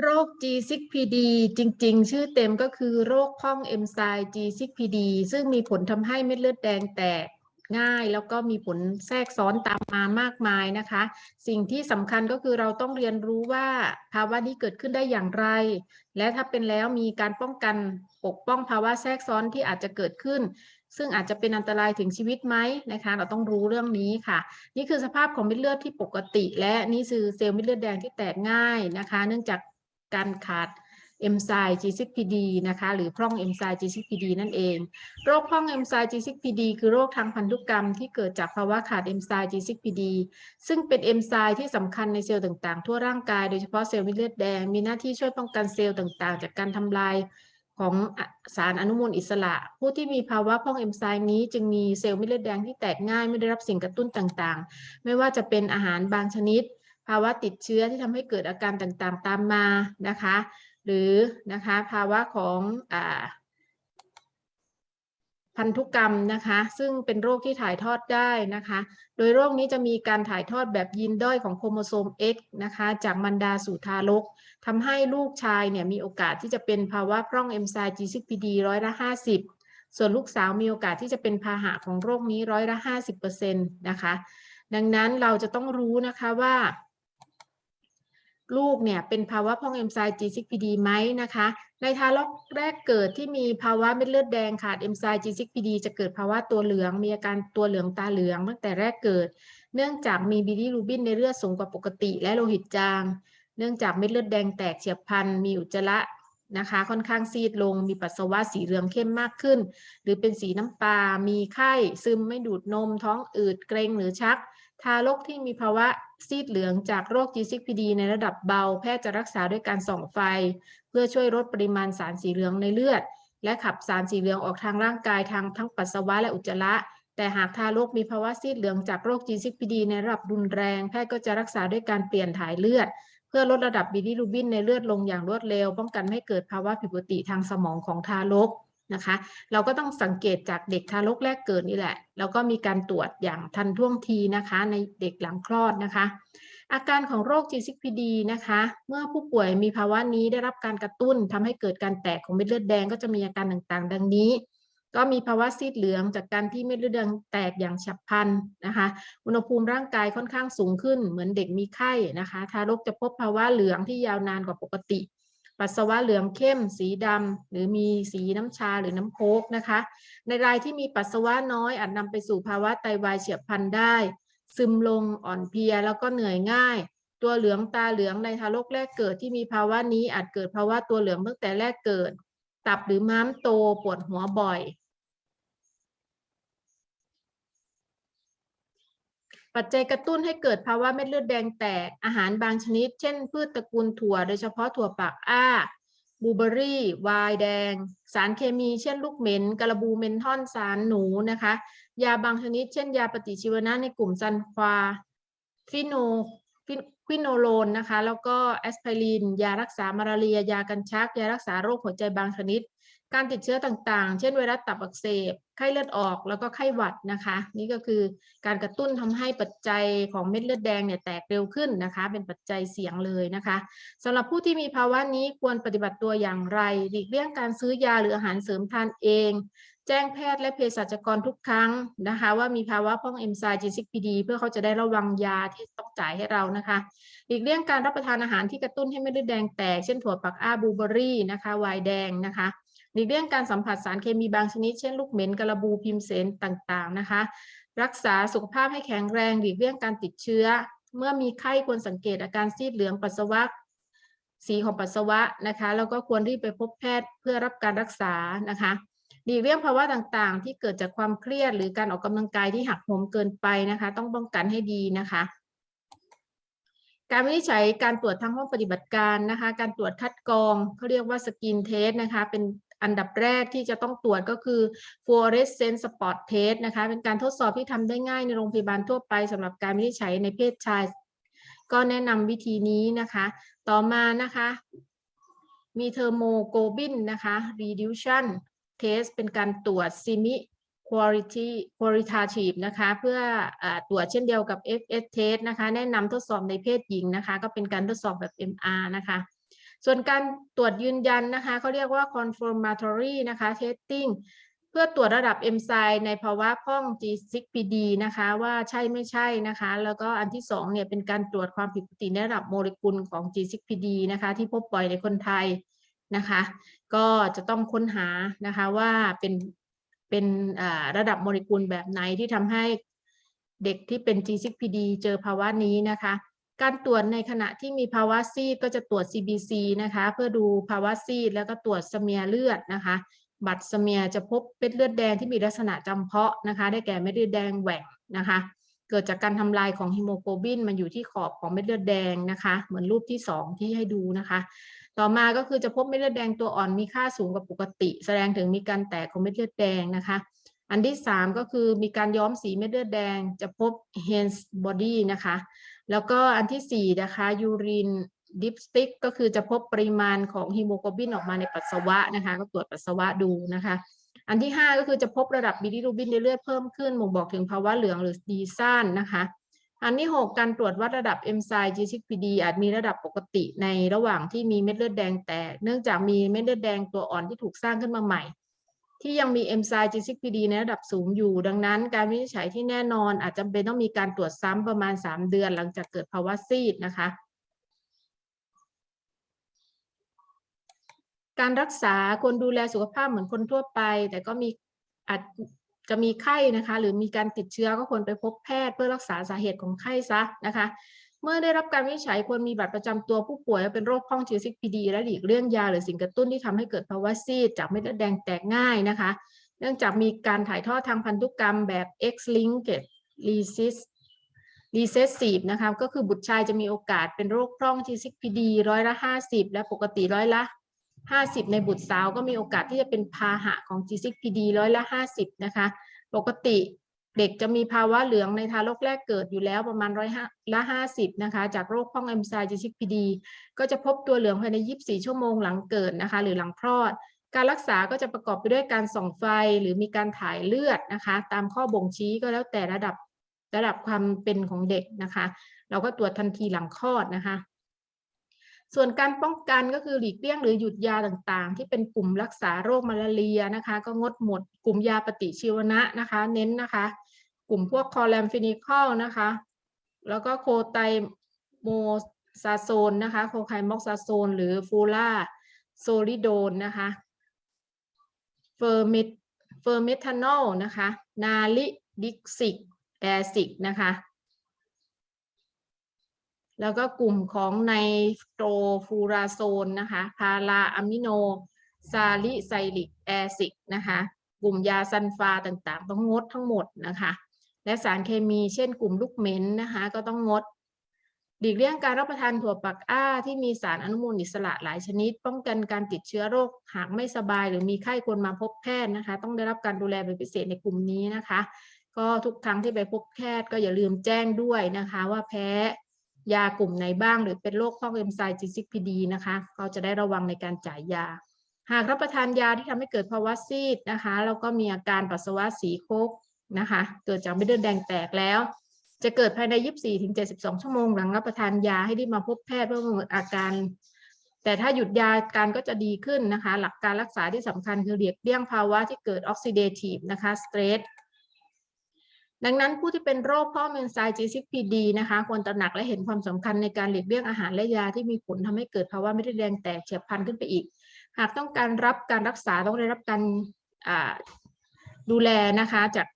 โรค G6PD จริง ๆ ชื่อเต็มก็คือโรคพร่องเอนไซม์ G6PD ซึ่งมีผลทำให้เม็ดเลือดแดงแตกง่าย แล้วก็มีผลแทรกซ้อนตามมามากมายนะคะ สิ่งที่สำคัญก็คือเราต้องเรียนรู้ว่าภาวะนี้เกิดขึ้นได้อย่างไร และถ้าเป็นแล้วมีการป้องกันปกป้องภาวะแทรกซ้อนที่อาจจะเกิดขึ้น ซึ่งอาจจะเป็นอันตรายถึงชีวิตไหมนะคะ เราต้องรู้เรื่องนี้ค่ะ นี่คือสภาพของเม็ดเลือดที่ปกติ และนี่คือเซลล์เม็ดเลือดแดงที่แตกง่ายนะคะ เนื่องจาก การขาดเอนไซม์ G6PD นะคะ หรือพร่องเอนไซม์ G6PD นั่นเอง โรคพร่องเอนไซม์ G6PD คือโรคทางพันธุกรรมที่เกิดจากภาวะขาดเอนไซม์ G6PD ซึ่งเป็นเอนไซม์ที่สำคัญในเซลล์ต่างๆ ทั่วร่างกายโดยเฉพาะเซลล์เม็ดเลือดแดง มีหน้าที่ช่วยป้องกันเซลล์ต่างๆ จากการทำลายของสารอนุมูลอิสระ ผู้ที่มีภาวะพร่องเอนไซม์นี้จึงมีเซลล์เม็ดเลือดแดงที่แตกง่ายไม่ได้รับสิ่งกระตุ้นต่างๆ ไม่ว่าจะเป็นอาหารบางชนิด ภาวะติดเชื้อที่ทำให้เกิดอาการต่างๆ ตามมานะคะ หรือนะคะภาวะของอพันธุกรรมนะคะ ซึ่งเป็นโรคที่ถ่ายทอดได้นะคะ โดยโรคนี้จะมีการถ่ายทอดแบบยีนด้อยของโครโมโซม X นะคะ จากมารดาสู่ทารกทำให้ลูกชายเนี่ยมีโอกาสที่จะเป็นภาวะพร่องเอนไซม์ G6PD ร้อยละ 50 ส่วนลูกสาวมีโอกาสที่จะเป็นพาหะของโรคนี้ร้อยละ 50%นะคะ ดังนั้นเราจะต้องรู้นะคะว่า ลูกเนี่ยเป็นภาวะพองเอนไซม์ G6PD ไหมนะคะ ในทารกแรกเกิดที่มีภาวะเม็ดเลือดแดงขาดเอนไซม์ G6PD จะเกิดภาวะตัวเหลือง มีอาการตัวเหลืองตาเหลืองตั้งแต่แรกเกิด เนื่องจากมีบิลิรูบินในเลือดสูงกว่าปกติ และโลหิตจาง เนื่องจากเม็ดเลือดแดงแตกเฉียบพลัน มีอุจจาระ นะคะ ค่อนข้างซีดลง มีปัสสาวะสีเหลืองเข้มมากขึ้น หรือเป็นสีน้ำปลามีไข้ ซึมไม่ดูดนม ท้องอืด เกรงหรือชัก ทารกที่มีภาวะซีดเหลืองจากโรค G6PD ในระดับเบา แพทย์จะรักษาด้วยการส่องไฟ เพื่อช่วยลดปริมาณสารสีเหลืองในเลือด และขับสารสีเหลืองออกทางร่างกายทางทั้งปัสสาวะและอุจจาระแต่หากทารกมีภาวะซีดเหลืองจากโรค G6PD ในระดับรุนแรง แพทย์ก็จะรักษาด้วยการเปลี่ยนถ่ายเลือด พื่อลดระดับบิลิรูบินในเลือดลงอย่างรวดเร็ว ป้องกันไม่ให้เกิดภาวะผิดปกติทางสมองของทารกนะคะ เราก็ต้องสังเกตจากเด็กทารกแรกเกิดนี่แหละ แล้วก็มีการตรวจอย่างทันท่วงทีนะคะ ในเด็กหลังคลอดนะคะ อาการของโรค G6PD นะคะ เมื่อผู้ป่วยมีภาวะนี้ได้รับการกระตุ้นทำให้เกิดการแตกของเม็ดเลือดแดงก็จะมีอาการต่างๆ ดังนี้ ก็มีภาวะซีดเหลืองจากการที่เม็ดเลือดแดงแตกอย่างฉับพลันนะคะ อุณหภูมิร่างกายค่อนข้างสูงขึ้น เหมือนเด็กมีไข้นะคะ ทารกจะพบภาวะเหลืองที่ยาวนานกว่าปกติ ปัสสาวะเหลืองเข้ม สีดำหรือมีสีน้ำชาหรือน้ำโคกนะคะ ในรายที่มีปัสสาวะน้อยอาจนำไปสู่ภาวะไตวายเฉียบพลันได้ ซึมลงอ่อนเพลียแล้วก็เหนื่อยง่ายตัวเหลืองตาเหลืองในทารกแรกเกิดที่มีภาวะนี้อาจเกิดภาวะตัวเหลืองตั้งแต่แรกเกิด ตับหรือม้ามโตปวดหัวบ่อย ปัจจัยกระตุ้นให้เกิดภาวะเม็ดเลือดแดงแตก อาหารบางชนิด เช่น พืชตระกูลถั่ว โดยเฉพาะถั่วปากอ้าบูเบอรี่ไวน์แดง สารเคมีเช่นลูกเหม็นกระบูเมนทอนสารหนูนะคะ ยาบางชนิด เช่น ยาปฏิชีวนะในกลุ่มซันควา ฟิโนฟิควิโนโลนนะคะ แล้วก็แอสไพริน ยารักษามาลาเรีย ยากันชัก ยารักษาโรคหัวใจบางชนิด การติดเชื้อต่างๆ เช่นไวรัสตับอักเสบ ไข้เลือดออก แล้วก็ไข้หวัดนะคะ นี่ก็คือการกระตุ้นทำให้ปัจจัยของเม็ดเลือดแดงเนี่ยแตกเร็วขึ้นนะคะ เป็นปัจจัยเสี่ยงเลยนะคะสำหรับผู้ที่มีภาวะนี้ควรปฏิบัติตัวอย่างไร หลีกเลี่ยงการซื้อยาหรืออาหารเสริมทานเอง แจ้งแพทย์และเภสัชกรทุกครั้งนะคะ ว่ามีภาวะพร่องเอนไซม์ G6PD เพื่อเขาจะได้ระวังยาที่ต้องจ่ายให้เรานะคะ หลีกเลี่ยงการรับประทานอาหารที่กระตุ้นให้เม็ดเลือดแดงแตก เช่นถั่วปักอ้าบูเบอร์รี่นะคะ ไวน์แดงนะคะ หลีกเลี่ยงการสัมผัสสารเคมีบางชนิด เช่นลูกเหม็นกระบูพิมเสนต่างๆนะคะ รักษาสุขภาพให้แข็งแรงหลีกเลี่ยงการติดเชื้อ เมื่อมีไข้ควรสังเกตอาการซีดเหลืองปัสสาวะสีของปัสสาวะนะคะแล้วก็ควรรีบไปพบแพทย์เพื่อรับการรักษานะคะหลีกเลี่ยงภาวะต่างๆ ที่เกิดจากความเครียดหรือการออกกำลังกายที่หักโหมเกินไปนะคะ ต้องป้องกันให้ดีนะคะ การวินิจฉัยการตรวจทางห้องปฏิบัติการนะคะ การตรวจคัดกรองเขาเรียกว่าสกินเทสนะคะ เป็น อันดับแรกที่จะต้องตรวจก็คือ fluorescent spot test นะคะ เป็นการทดสอบที่ทำได้ง่ายในโรงพยาบาลทั่วไปสำหรับการวินิจฉัยในเพศชาย ก็แนะนำวิธีนี้นะคะ ต่อมานะคะ มีเทอร์โมโกบินนะคะ reduction test เป็นการตรวจ semi quality qualitative นะคะ เพื่ออตรวจเช่นเดียวกับ FS test นะคะ แนะนำทดสอบในเพศหญิงนะคะ ก็เป็นการทดสอบแบบ MR นะคะ ส่วนการตรวจยืนยันนะคะเขาเรียกว่า confirmatory นะคะ testing เพื่อตรวจระดับเอนไซม์ในภาวะพร่อง G6PD นะคะว่าใช่ไม่ใช่นะคะ แล้วก็อันที่สองเนี่ยเป็นการตรวจความผิดปกติในระดับโมเลกุลของ G6PD นะคะ ที่พบบ่อยในคนไทยนะคะ ก็จะต้องค้นหานะคะว่าเป็นเป็นระดับโมเลกุลแบบไหนที่ทำให้เด็กที่เป็น G6PD เจอภาวะนี้นะคะ การตรวจในขณะที่มีภาวะซีดก็จะตรวจ CBC นะคะ เพื่อดูภาวะซีดแล้วก็ตรวจสเมียเลือดนะคะ บัตรสเมียจะพบเม็ดเลือดแดงที่มีลักษณะจำเพาะนะคะ ได้แก่เม็ดเลือดแดงแหว่งนะคะ เกิดจากการทำลายของฮีโมโกลบินมันอยู่ที่ขอบของเม็ดเลือดแดงนะคะ เหมือนรูปที่ 2 ที่ให้ดูนะคะ ต่อมาก็คือจะพบเม็ดเลือดแดงตัวอ่อนมีค่าสูงกว่าปกติ แสดงถึงมีการแตกของเม็ดเลือดแดงนะคะอันที่ 3 ก็คือมีการย้อมสีเม็ดเลือดแดงจะพบ Hens body นะคะ แล้วก็อันที่ 4 นะคะยูรินดิปสติกก็คือจะพบปริมาณของฮีโมโกลบินออกมาในปัสสาวะนะคะก็ตรวจปัสสาวะดูนะคะ อันที่ 5 ก็คือจะพบระดับบิลิรูบินในเลือดเพิ่มขึ้นบ่งบอกถึงภาวะเหลืองหรือดีซ่านนะคะอันที่ 6 การตรวจวัดระดับเอนไซม์ G6PD อาจมีระดับปกติในระหว่างที่มีเม็ดเลือดแดงแตกเนื่องจากมีเม็ดเลือดแดงตัวอ่อนที่ถูกสร้างขึ้นมาใหม่ ที่ยังมีเอนไซม์ G6PD ในระดับสูงอยู่ ดังนั้นการวินิจฉัยที่แน่นอนอาจจำเป็นต้องมีการตรวจซ้ำประมาณ 3 เดือนหลังจากเกิดภาวะซีดนะคะ การรักษาควรดูแลสุขภาพเหมือนคนทั่วไป แต่ก็มีอาจจะมีไข้นะคะ หรือมีการติดเชื้อก็ควรไปพบแพทย์เพื่อรักษาสาเหตุของไข้ซะนะคะ เมื่อได้รับการวินิจฉัยควรมีบัตรประจำตัวผู้ป่วยเป็นโรคพ้อง G6PD และหลีกเลี่ยงยาหรือสิ่งกระตุ้นที่ทำให้เกิดภาวะซีดจากเม็ดเลือดแดงแตกง่ายนะคะ เนื่องจากมีการถ่ายทอดทางพันธุกรรมแบบ X-linked recess- recessive นะคะก็คือบุตรชายจะมีโอกาสเป็นโรคพร่อง G6PD ร้อยละ 50 และปกติร้อยละ 50 ในบุตรสาวก็มีโอกาสที่จะเป็นพาหะของ G6PD ร้อยละ 50 นะคะ ปกติ เด็กจะมีภาวะเหลืองในทารกแรกเกิดอยู่แล้วประมาณร้อยละ50นะคะจากโรคพ้องเอนไซม์ G6PD ก็จะพบตัวเหลืองภายใน 24 ชั่วโมงหลังเกิดนะคะ หรือหลังคลอด การรักษาก็จะประกอบไปด้วยการส่องไฟหรือมีการถ่ายเลือดนะคะ ตามข้อบ่งชี้ก็แล้วแต่ระดับระดับความเป็นของเด็กนะคะ เราก็ตรวจทันทีหลังคลอดนะคะ ส่วนการป้องกันก็คือหลีกเลี่ยงหรือหยุดยาต่างๆ ที่เป็นกลุ่มรักษาโรคมาลาเรียนะคะ ก็งดหมดกลุ่มยาปฏิชีวนะนะคะ เน้นนะคะ กลุ่มพวกคอแลมฟินิคอลนะคะ แล้วก็โคไตโมซาโซนนะคะ โคไคม็อกซาโซน หรือฟูล่าโซลิโดนนะคะเฟอร์เมทเฟอร์เมทานอลนะคะ นาลิดิกซิกแอซิกนะคะ แล้วก็กลุ่มของไนโตรฟูราโซนนะคะพาราอะมิโน ซาลิไซลิกแอซิกนะคะกลุ่มยาซันฟาต่างๆ ต้องงดทั้งหมดนะคะ และสารเคมีเช่นกลุ่มลูกเหม็นนะคะก็ต้องงดหลีกเลี่ยงการรับประทานถั่วปักอ้าที่มีสารอนุมูลอิสระหลายชนิด ป้องกันการติดเชื้อโรคหากไม่สบาย หรือมีไข้ควรมาพบแพทย์นะคะ ต้องได้รับการดูแลเป็นพิเศษในกลุ่มนี้นะคะ ก็ทุกครั้งที่ไปพบแพทย์ก็อย่าลืมแจ้งด้วยนะคะ ว่าแพ้ ยากลุ่มไหนบ้าง หรือเป็นโรคพ้องเอนไซม์ G6PD นะคะเขาจะได้ระวังในการจ่ายยา หากรับประทานยาที่ทำให้เกิดภาวะซีดนะคะแล้วก็มีอาการปัสสาวะสีโคกนะคะ เกิดจากเม็ดเลือดแดงแตกแล้ว จะเกิดภายใน 24 ถึง 72 ชั่วโมงหลังรับประทานยาให้รีบมาพบแพทย์เพื่อประเมินอาการ แต่ถ้าหยุดยาการก็จะดีขึ้นนะคะ หลักการรักษาที่สำคัญคือเลียกเลี่ยงภาวะที่เกิดออกซิเดทีฟนะคะสเตรส ดังนั้นผู้ที่เป็นโรคพ่อเมนไซม์ G6PD นะคะควรตระหนักและเห็นความสำคัญในการหลีกเลี่ยงอาหารและยาที่มีผลทำให้เกิดภาวะเม็ดเลือดแดงแตกเฉียบพลันขึ้นไปอีก หากต้องการรับการรักษาต้องได้รับการดูแลนะคะจาก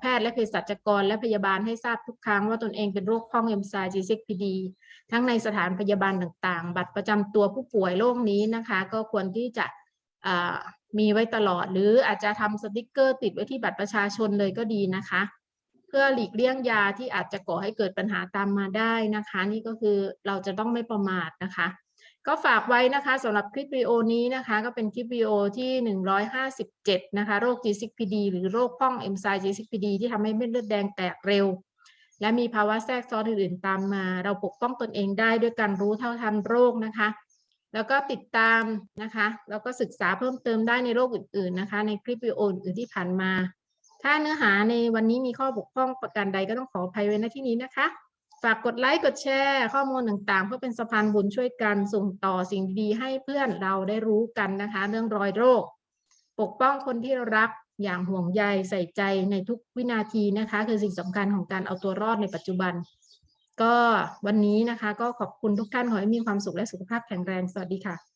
แพทย์และเภสัชกรและพยาบาลให้ทราบทุกครั้งว่าตนเองเป็นโรคพ้องเอนไซม์ G6PD ทั้งในสถานพยาบาลต่างๆ บัตรประจำตัวผู้ป่วยโรคนี้นะคะ ก็ควรที่จะมีไว้ตลอด หรืออาจจะทำสติกเกอร์ติดไว้ที่บัตรประชาชนเลยก็ดีนะคะ เพื่อหลีกเลี่ยงยาที่อาจจะก่อให้เกิดปัญหาตามมาได้นะคะ นี่ก็คือเราจะต้องไม่ประมาทนะคะ ก็ฝากไว้นะคะสำหรับคลิปวิดีโอนี้นะคะ ก็เป็นคลิปวิดีโอที่ 157 นะคะ โรค G6PD หรือโรคพ้องเอนไซม์ G6PD ที่ทำให้เม็ดเลือดแดงแตกเร็ว และมีภาวะแทรกซ้อนอื่นๆตามมา เราปกป้องตนเองได้ด้วยการรู้เท่าทันโรคนะคะแล้วก็ติดตามนะคะ แล้วก็ศึกษาเพิ่มเติมได้ในโรคอื่น ๆ นะคะ ในคลิปวิดีโออื่นที่ผ่านมา ถ้าเนื้อหาในวันนี้มีข้อบกพร่องประการใดก็ต้องขออภัยไว้ณที่นี้นะคะ ฝากกดไลค์กดแชร์ข้อมูลต่างๆ เพื่อเป็นสะพานบุญช่วยกันส่งต่อสิ่งดีๆให้เพื่อนเราได้รู้กันนะคะ เรื่องรอยโรค ปกป้องคนที่รักอย่างห่วงใยใส่ใจในทุกวินาทีนะคะ คือสิ่งสำคัญของการเอาตัวรอดในปัจจุบัน ก็วันนี้นะคะ ก็ขอบคุณทุกท่านขอให้มีความสุขและสุขภาพแข็งแรงสวัสดีค่ะ